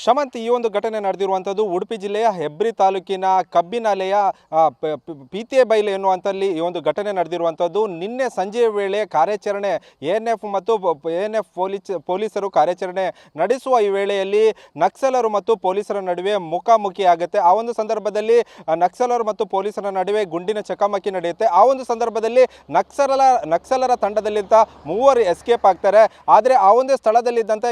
ಶಮಂತ್ ಈ ಒಂದು ಘಟನೆ ನಡೆದಿರುವಂಥದ್ದು ಉಡುಪಿ ಜಿಲ್ಲೆಯ ಹೆಬ್ರಿ ತಾಲೂಕಿನ ಕಬ್ಬಿನಾಲೆಯ ಪೀತಿಯ ಬೈಲು ಎನ್ನುವಂಥಲ್ಲಿ ಈ ಒಂದು ಘಟನೆ ನಡೆದಿರುವಂಥದ್ದು. ನಿನ್ನೆ ಸಂಜೆಯ ವೇಳೆ ಕಾರ್ಯಾಚರಣೆ ಎ ಎನ್ ಎಫ್ ಮತ್ತು ಎ ಎನ್ ಎಫ್ ಪೊಲೀಸ್, ಪೊಲೀಸರು ಕಾರ್ಯಾಚರಣೆ ನಡೆಸುವ ಈ ವೇಳೆಯಲ್ಲಿ ನಕ್ಸಲರು ಮತ್ತು ಪೊಲೀಸರ ನಡುವೆ ಮುಖಾಮುಖಿ ಆಗುತ್ತೆ. ಆ ಒಂದು ಸಂದರ್ಭದಲ್ಲಿ ನಕ್ಸಲರು ಮತ್ತು ಪೊಲೀಸರ ನಡುವೆ ಗುಂಡಿನ ಚಕಮಕಿ ನಡೆಯುತ್ತೆ. ಆ ಒಂದು ಸಂದರ್ಭದಲ್ಲಿ ನಕ್ಸಲರ ನಕ್ಸಲರ ತಂಡದಲ್ಲಿದ್ದ ಮೂವರು ಎಸ್ಕೇಪ್ ಆಗ್ತಾರೆ. ಆದರೆ ಆ ಒಂದೇ ಸ್ಥಳದಲ್ಲಿದ್ದಂಥ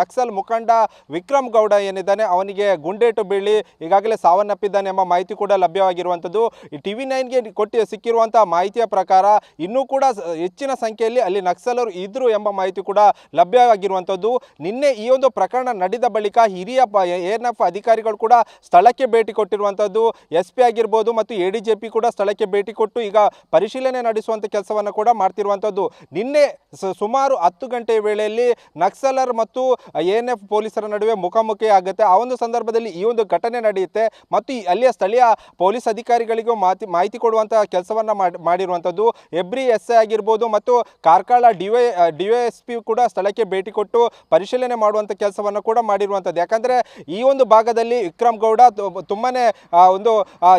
ನಕ್ಸಲ್ ಮುಖಂಡ ವಿಕ್ರಮ್ ಏನಿದ್ದಾನೆ, ಅವನಿಗೆ ಗುಂಡೇಟು ಬೀಳಿ ಈಗಾಗಲೇ ಸಾವನ್ನಪ್ಪಿದ್ದಾನೆ ಎಂಬ ಮಾಹಿತಿ ಕೂಡ ಲಭ್ಯವಾಗಿರುವಂಥದ್ದು. ಟಿ ವಿ ನೈನ್ಗೆ ಕೊಟ್ಟು ಸಿಕ್ಕಿರುವಂತಹ ಮಾಹಿತಿಯ ಪ್ರಕಾರ ಇನ್ನೂ ಕೂಡ ಹೆಚ್ಚಿನ ಸಂಖ್ಯೆಯಲ್ಲಿ ಅಲ್ಲಿ ನಕ್ಸಲರು ಇದ್ರು ಎಂಬ ಮಾಹಿತಿ ಕೂಡ ಲಭ್ಯವಾಗಿರುವಂಥದ್ದು. ನಿನ್ನೆ ಈ ಒಂದು ಪ್ರಕರಣ ನಡೆದ ಬಳಿಕ ಹಿರಿಯ ಎನ್ ಎಫ್ ಅಧಿಕಾರಿಗಳು ಕೂಡ ಸ್ಥಳಕ್ಕೆ ಭೇಟಿ ಕೊಟ್ಟಿರುವಂಥದ್ದು. ಎಸ್ ಪಿ ಆಗಿರ್ಬೋದು ಮತ್ತು ಎ ಡಿ ಜೆ ಪಿ ಕೂಡ ಸ್ಥಳಕ್ಕೆ ಭೇಟಿ ಕೊಟ್ಟು ಈಗ ಪರಿಶೀಲನೆ ನಡೆಸುವಂಥ ಕೆಲಸವನ್ನು ಕೂಡ ಮಾಡ್ತಿರುವಂಥದ್ದು. ನಿನ್ನೆ ಸುಮಾರು ಹತ್ತು ಗಂಟೆ ವೇಳೆಯಲ್ಲಿ ನಕ್ಸಲರ್ ಮತ್ತು ಎ ಎನ್ ಎಫ್ ಪೊಲೀಸರ ನಡುವೆ ಮುಖಾಮುಖಿ ಆಗುತ್ತೆ. ಆ ಒಂದು ಸಂದರ್ಭದಲ್ಲಿ ಈ ಒಂದು ಘಟನೆ ನಡೆಯುತ್ತೆ. ಮತ್ತು ಅಲ್ಲಿಯ ಸ್ಥಳೀಯ ಪೊಲೀಸ್ ಅಧಿಕಾರಿಗಳಿಗೂ ಮಾತಿ, ಮಾಹಿತಿ ಕೊಡುವಂತಹ ಕೆಲಸವನ್ನು ಮಾಡಿ, ಮಾಡಿರುವಂಥದ್ದು. ಎಬ್ರಿ ಎಸ್ ಐ ಆಗಿರ್ಬೋದು ಮತ್ತು Karkala D Y Y D Y S P ಕೂಡ ಸ್ಥಳಕ್ಕೆ ಭೇಟಿ ಕೊಟ್ಟು ಪರಿಶೀಲನೆ ಮಾಡುವಂಥ ಕೆಲಸವನ್ನು ಕೂಡ ಮಾಡಿರುವಂಥದ್ದು. ಯಾಕಂದರೆ ಈ ಒಂದು ಭಾಗದಲ್ಲಿ ವಿಕ್ರಮ್ ಗೌಡ ತುಂಬಾ ಒಂದು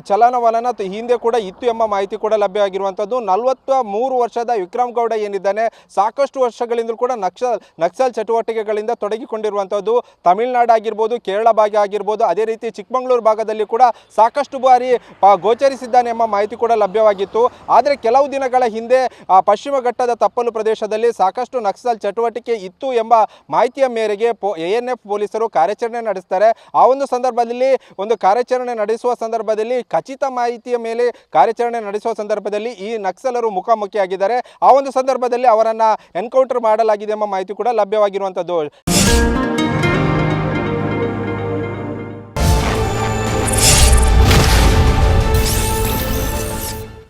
ಚಲನವಲನ ಹಿಂದೆ ಕೂಡ ಇತ್ತು ಎಂಬ ಮಾಹಿತಿ ಕೂಡ ಲಭ್ಯವಾಗಿರುವಂಥದ್ದು. ನಲವತ್ತ ಮೂರು ವರ್ಷದ ವಿಕ್ರಮ್ ಗೌಡ ಏನಿದ್ದಾನೆ, ಸಾಕಷ್ಟು ವರ್ಷಗಳಿಂದಲೂ ಕೂಡ ನಕ್ಸಲ್ ನಕ್ಸಲ್ ಚಟುವಟಿಕೆಗಳಿಂದ ತೊಡಗಿಕೊಂಡಿರುವಂಥದ್ದು. ತಮಿಳುನಾಡು ಆಗಿರ್ಬೋದು ಕೇರಳ ಭಾಗ ಆಗಿರ್ಬೋದು ಅದೇ ರೀತಿ ಚಿಕ್ಕಮಗಳೂರು ಭಾಗದಲ್ಲಿ ಕೂಡ ಸಾಕಷ್ಟು ಬಾರಿ ಗೋಚರಿಸಿದ್ದಾನೆ ಎಂಬ ಮಾಹಿತಿ ಕೂಡ ಲಭ್ಯವಾಗಿತ್ತು. ಆದರೆ ಕೆಲವು ದಿನಗಳ ಹಿಂದೆ ಪಶ್ಚಿಮ ಘಟ್ಟದ ತಪ್ಪಲು ಪ್ರದೇಶದಲ್ಲಿ ಸಾಕಷ್ಟು ನಕ್ಸಲ್ ಚಟುವಟಿಕೆ ಇತ್ತು ಎಂಬ ಮಾಹಿತಿಯ ಮೇರೆಗೆ ಎಎನ್ಎಫ್ ಪೊಲೀಸರು ಕಾರ್ಯಾಚರಣೆ ನಡೆಸ್ತಾರೆ. ಆ ಒಂದು ಸಂದರ್ಭದಲ್ಲಿ, ಒಂದು ಕಾರ್ಯಾಚರಣೆ ನಡೆಸುವ ಸಂದರ್ಭದಲ್ಲಿ ಖಚಿತ ಮಾಹಿತಿಯ ಮೇಲೆ ಕಾರ್ಯಾಚರಣೆ ನಡೆಸುವ ಸಂದರ್ಭದಲ್ಲಿ ಈ ನಕ್ಸಲರು ಮುಖಾಮುಖಿಯಾಗಿದ್ದಾರೆ. ಆ ಒಂದು ಸಂದರ್ಭದಲ್ಲಿ ಅವರನ್ನು ಎನ್ಕೌಂಟರ್ ಮಾಡಲಾಗಿದೆ ಎಂಬ ಮಾಹಿತಿ ಕೂಡ ಲಭ್ಯವಾಗಿರುವಂಥದ್ದು.